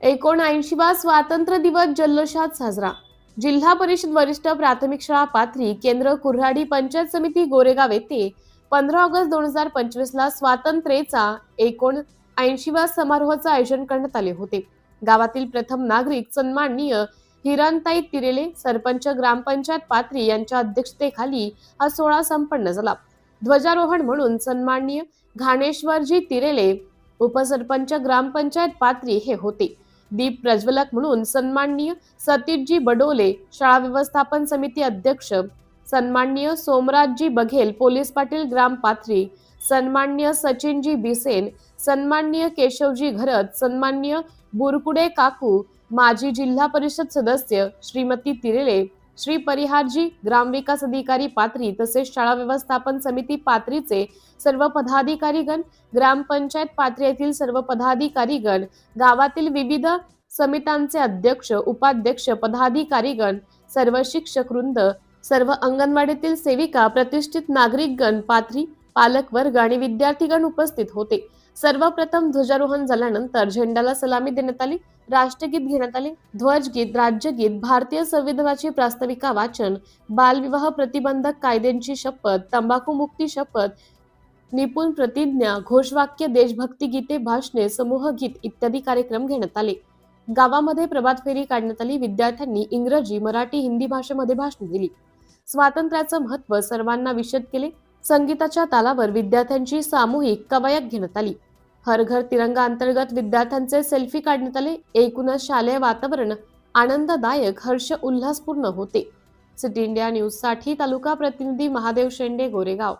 एकोणऐंशीवा स्वातंत्र्य दिवस जल्लोषात साजरा. जिल्हा परिषद वरिष्ठ प्राथमिक शाळा पाथरी केंद्र कुऱ्हाडी पंचायत समिती गोरेगाव येथे पंधरा ऑगस्ट दोन हजार पंचवीस ला स्वातंत्र्याचा एकोण ऐंशीवा समारोहाचं आयोजन करण्यात आले होते. गावातील प्रथम नागरिक सन्माननीय हिरानताई तिरेले सरपंच ग्रामपंचायत पाथरी यांच्या अध्यक्षतेखाली हा सोहळा संपन्न झाला. ध्वजारोहण म्हणून सन्माननीय घाणेश्वरजी तिरेले उपसरपंच ग्रामपंचायत पाथरी हे होते. दीप प्रज्वलक म्हणून सन्माननीय सतीशजी बडोले शाळा व्यवस्थापन समिती अध्यक्ष सन्माननीय सोमराजजी बघेल पोलीस पाटील ग्राम पाथरी सन्माननीय सचिनजी बिसेन सन्माननीय केशवजी घरत सन्माननीय बुरकुडे काकू माजी जिल्हा परिषद सदस्य श्रीमती तिरेले श्री परिहारजी ग्रामविकास अधिकारी पात्री तसेच शाळा व्यवस्थापन समिती पात्रीचे सर्व पदाधिकारीगण ग्रामपंचायत पात्री येथील सर्व पदाधिकारीगण गावातील विविध समित्यांचे अध्यक्ष उपाध्यक्ष पदाधिकारीगण सर्व शिक्षक वृंद सर्व अंगणवाडीतील सेविका प्रतिष्ठित नागरिकगण पात्री पालकवर्ग आणि विद्यार्थीगण उपस्थित होते. सर्वप्रथम ध्वजारोहण झाल्यानंतर झेंडाला सलामी देण्यात आली राष्ट्रगीत घेण्यात आले ध्वजगीत राज्यगीत भारतीय संविधानाची प्रास्ताविका वाचन बालविवाह प्रतिबंधक कायद्यांची शपथ तंबाखू मुक्ती शपथ निपुण प्रतिज्ञा घोषवाक्य देशभक्ती गीते भाषणे समूह गीत इत्यादी कार्यक्रम घेण्यात आले. गावामध्ये प्रभात फेरी काढण्यात आली विद्यार्थ्यांनी इंग्रजी मराठी हिंदी भाषेमध्ये भाषण दिली. स्वातंत्र्याचं महत्त्व सर्वांना विशद केले संगीताच्या तालावर विद्यार्थ्यांची सामूहिक कवायत घेण्यात आली. हर घर तिरंगा अंतर्गत विद्यार्थ्यांचे सेल्फी काढण्यात आले. एकूणच शालेय वातावरण आनंददायक हर्ष उल्हासपूर्ण होते. सिटी इंडिया न्यूजसाठी तालुका प्रतिनिधी महादेव शेंडे गोरेगाव.